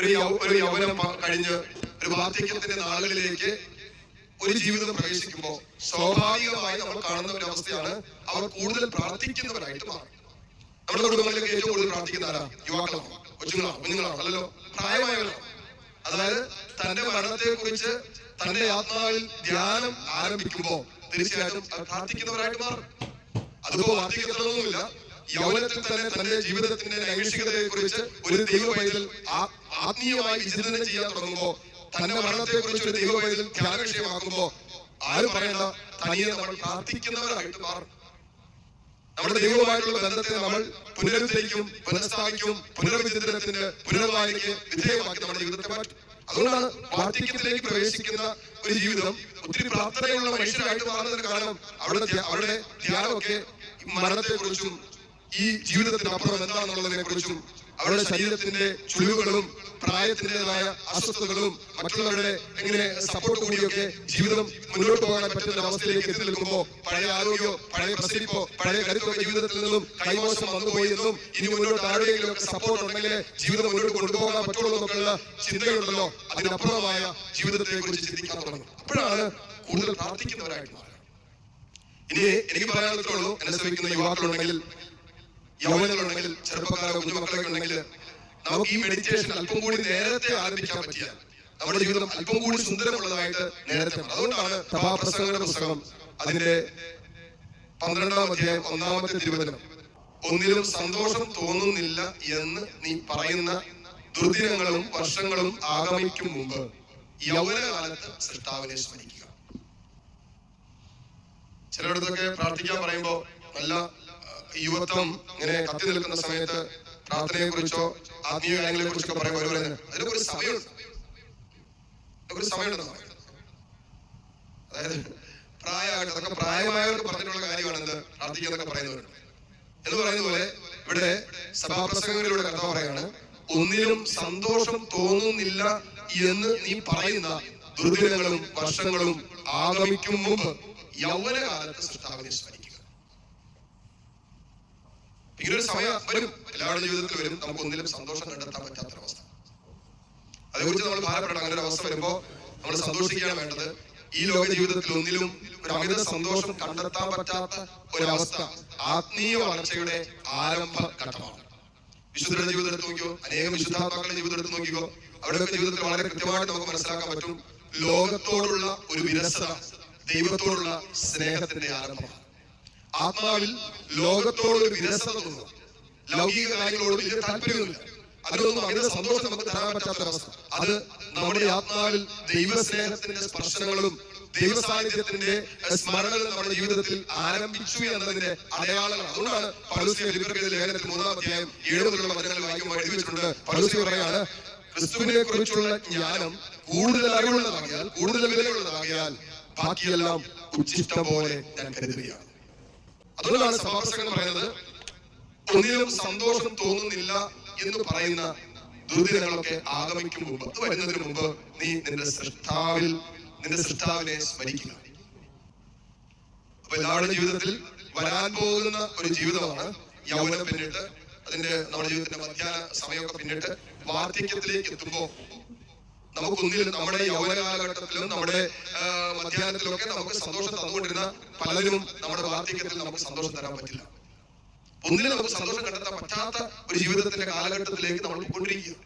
ഒരു ഒരു യൗവനം കഴിഞ്ഞ് ഒരു വാർദ്ധക്യത്തിന്റെ നാളുകളിലേക്ക് ഒരു ജീവിതം പ്രവേശിക്കുമ്പോൾ സ്വാഭാവികമായി നമ്മൾ കാണുന്ന ഒരു അവസ്ഥയാണ് അവർ കൂടുതൽ പ്രാർത്ഥിക്കുന്നവരായിട്ട് മാറും. നമ്മുടെ കുടുംബങ്ങളിലേക്ക് ഏറ്റവും കൂടുതൽ പ്രാർത്ഥിക്കുന്ന ആരാ? യുവാക്കളാണ്. കൊച്ചുങ്ങളാണ് കുഞ്ഞുങ്ങളാണ് അല്ലല്ലോ? പ്രായമായവരാണ്. അതായത് തന്റെ മരണത്തെ കുറിച്ച് തന്റെ ആത്മാവിൽ ധ്യാനം ആരംഭിക്കുമ്പോൾ തീർച്ചയായിട്ടും പ്രാർത്ഥിക്കുന്നവരായിട്ട് മാറും. അതിപ്പോ വാർദ്ധക്യത്തിലൊന്നുമില്ല. യൗവനത്തിൽ തന്നെ തന്റെ ജീവിതത്തിന്റെ നൈമിഷികതയെ കുറിച്ച് ഒരു ദൈവ ആത്മീയമായി വിചിന്തനം ചെയ്യാൻ തുടങ്ങുമ്പോ തന്റെ മരണത്തെ കുറിച്ച് ഒരു ദൈവ പൈതൽ ആരും പറയണ്ട തനിയെ നമ്മൾ പ്രാർത്ഥിക്കുന്നവരായിട്ട് മാറും നമ്മുടെ ദൈവവുമായിട്ടുള്ള ബന്ധത്തെ നമ്മൾ പുനരുദ്ധരിക്കും പുനഃസ്ഥാപിക്കും പുനർവിചിന്തനത്തിന്റെ പുനർവായനയ്ക്ക് വിധേയമാക്കി നമ്മുടെ ജീവിതത്തെ മാറ്റും. അതുകൊണ്ടാണ് വാർദ്ധക്യത്തിലേക്ക് പ്രവേശിക്കുന്ന ഒരു ജീവിതം ഒത്തിരി പ്രാർത്ഥനയുള്ള മനുഷ്യരായിട്ട് മാറുന്നതിന് കാരണം അവരുടെ അവരുടെ ധ്യാനമൊക്കെ മരണത്തെ കുറിച്ചും ഈ ജീവിതത്തിന് അപ്പുറം എന്താണെന്നുള്ളതിനെ കുറിച്ചും അവരുടെ ശരീരത്തിന്റെ ചുളിവുകളും പ്രായത്തിന്റെതായ അസ്വസ്ഥതകളും മറ്റുള്ളവരുടെ എങ്ങനെ സപ്പോർട്ട് കൂടിയൊക്കെ ജീവിതം മുന്നോട്ട് പോകാൻ പറ്റുന്ന അവസ്ഥയിലേക്ക് എത്തി നിൽക്കുമ്പോൾ പഴയ ആരോഗ്യമോ പഴയ പ്രസരിപ്പോ പഴയ കരുത്തൊക്കെ ജീവിതത്തിൽ നിന്നും കൈമോശം വന്നുപോയി എന്നും ഇനി മുന്നോട്ട് ആരുടെയെങ്കിലും ഒക്കെ സപ്പോർട്ട് ഉണ്ടെങ്കിൽ ജീവിതം മുന്നോട്ട് കൊണ്ടുപോകാൻ പറ്റുള്ളൂ എന്നൊക്കെയുള്ള ചിന്തയുണ്ടല്ലോ. അതിനപ്പുറമായ ജീവിതത്തെ കുറിച്ച് ചിന്തിക്കാൻ തുടങ്ങും. അപ്പോഴാണ് കൂടുതൽ പ്രാർത്ഥിക്കുന്നവരായിട്ട് മാറുക. ഇനി എനിക്ക് പറയാനുള്ളൂ എന്നെ ശ്രമിക്കുന്ന യുവാക്കളുണ്ടെങ്കിൽ യൗവനങ്ങളുണ്ടെങ്കിൽ ചെറുപ്പക്കാരോ കുഞ്ഞുമക്കളൊക്കെ ഉണ്ടെങ്കിൽ നമുക്ക് ഈ മെഡിറ്റേഷൻ അല്പം കൂടി നേരത്തെ ആരംഭിക്കാൻ പറ്റിയാൽ നമ്മുടെ ജീവിതം അല്പം കൂടി സുന്ദരമുള്ളതായിട്ട് നേരത്തെ. അതുകൊണ്ടാണ് പ്രസംഗങ്ങളുടെ പുസ്തകം അതിന്റെ പന്ത്രണ്ടാം അധ്യായം ഒന്നാമത്തെ തിരുവചനം ഒന്നിലും സന്തോഷം തോന്നുന്നില്ല എന്ന് നീ പറയുന്ന ദുർദിനങ്ങളും വർഷങ്ങളും ആഗമിക്കും മുമ്പ് യൗവനകാലത്ത് സൃഷ്ടാവിനെ സ്മരിക്കുക ചിലയിടത്തൊക്കെ പ്രാർത്ഥിക്കാൻ പറയുമ്പോ നല്ല യുവത്വം ഇങ്ങനെ കത്തി നിൽക്കുന്ന സമയത്ത് പ്രാർത്ഥനയെ കുറിച്ചോ ആത്മീയ കാര്യങ്ങളെ കുറിച്ചോ പറയുമ്പോൾ ഒരു അതിനൊക്കെ ഒരു സമയമുണ്ട്. ഒരു സമയമുണ്ടെന്ന് പറയും. അതായത് പ്രായമായിട്ട് അതൊക്കെ പ്രായമായവർക്ക് പറഞ്ഞിട്ടുള്ള കാര്യമാണ് എന്ത് പ്രാർത്ഥിക്കുന്നതൊക്കെ പറയുന്നവരുണ്ട്. എന്ന് പറയുന്ന പോലെ ഇവിടെ സഭാപ്രസംഗങ്ങളിലൂടെ കഥ പറയാണ് ഒന്നിലും സന്തോഷം തോന്നുന്നില്ല എന്ന് നീ പറയുന്ന ദുർദിനങ്ങളും വർഷങ്ങളും ആഗമിക്കും മുമ്പ് യൗവനകാലത്ത് സൃഷ്ടാവിനെ സ്മരിക്കുക ഇങ്ങനൊരു സമയം വരും. എല്ലാവരുടെ ജീവിതത്തിൽ വരും. നമുക്ക് ഒന്നിലും സന്തോഷം കണ്ടെത്താൻ പറ്റാത്തൊരവസ്ഥ. അതേക്കുറിച്ച് നമ്മൾ ഭാരപ്പെടണം അങ്ങനെ ഒരു അവസ്ഥ വരുമ്പോ നമ്മൾ സന്തോഷിക്കുകയാണ് വേണ്ടത്. ഈ ലോക ജീവിതത്തിൽ ഒന്നിലും ഒരു അമിത സന്തോഷം കണ്ടെത്താൻ പറ്റാത്ത ഒരവസ്ഥ. ആത്മീയ വളർച്ചയുടെ ആരംഭ ഘട്ടമാണ്. വിശുദ്ധരുടെ ജീവിതം എടുത്ത് നോക്കിയോ? അനേകം വിശുദ്ധാത്മാക്കളുടെ ജീവിതം എടുത്ത് നോക്കിയോ? അവരുടെ ജീവിതത്തിൽ വളരെ കൃത്യമായിട്ട് നമുക്ക് മനസ്സിലാക്കാൻ പറ്റും. ലോകത്തോടുള്ള ഒരു വിരസത. ദൈവത്തോടുള്ള സ്നേഹത്തിന്റെ ആരംഭമാണ്. ആത്മാവിൽ ലോകത്തോട് ഒരു വിരസത തോന്നുക ലൗകിക കാര്യങ്ങളോട് വലിയ താല്പര്യമില്ല അതിലൊന്നും അതിന്റെ സന്തോഷം നമുക്ക് തരാൻ പറ്റാത്തൊരവസ്ഥ. അത് നമ്മുടെ ആത്മാവിൽ ദൈവസ്നേഹത്തിന്റെ സ്പർശനങ്ങളും ദൈവ സാന്നിധ്യത്തിന്റെ സ്മരണകൾ നമ്മുടെ ജീവിതത്തിൽ ആരംഭിച്ചു എന്നതിന്റെ അടയാളങ്ങൾ. അതുകൊണ്ടാണ് ഫിലിപ്പിയർക്കെതിരെ ലേഖനത്തിൽ മൂന്നാം അധ്യായം ഏഴ് വചനങ്ങൾ വായിക്കുമ്പോൾ എഴുതി വെച്ചിട്ടുണ്ട് പൗലോസിയ പറയാണ് ക്രിസ്തുവിനെ കുറിച്ചുള്ള ജ്ഞാനം കൂടുതൽ അറിവുള്ളതാകിയാൽ കൂടുതൽ വിലയുള്ളതാകിയാൽ ബാക്കിയെല്ലാം ഉച്ചിഷ്ടം പോലെ ഞാൻ കരുതുകയാണ്. അതുകൊണ്ടാണ് സഭാപ്രസംഗം പറയുന്നത് ഒന്നിലും സന്തോഷം തോന്നുന്നില്ല എന്ന് പറയുന്ന ദുരിതങ്ങളൊക്കെ ആഗമിക്കും മുമ്പ് അത് വരുന്നതിന് മുമ്പ് നീ നിന്റെ സൃഷ്ടാവിൽ നിന്റെ സൃഷ്ടാവിനെ സ്മരിക്കുക. അപ്പൊ എല്ലാവരുടെ ജീവിതത്തിൽ വരാൻ പോകുന്ന ഒരു ജീവിതമാണ്. യൗവനം പിന്നിട്ട് അതിന്റെ നമ്മുടെ ജീവിതത്തിന്റെ മധ്യാഹ്ന സമയമൊക്കെ പിന്നിട്ട് വാർദ്ധക്യത്തിലേക്ക് എത്തുമ്പോ നമുക്കൊന്നിലും നമ്മുടെ യൗവനകാലഘട്ടത്തിലും നമ്മുടെ ആ, മധ്യാഹ്നത്തിലും ഒക്കെ നമുക്ക് സന്തോഷം തന്നുകൊണ്ടിരുന്ന പലരും നമ്മുടെ വാർദ്ധക്യത്തിൽ നമുക്ക് സന്തോഷം തരാൻ പറ്റില്ല. ഒന്നിലും നമുക്ക് സന്തോഷം കണ്ടെത്താൻ പറ്റാത്ത ഒരു ജീവിതത്തിന്റെ കാലഘട്ടത്തിലേക്ക് നമ്മൾ പോയിക്കൊണ്ടിരിക്കുക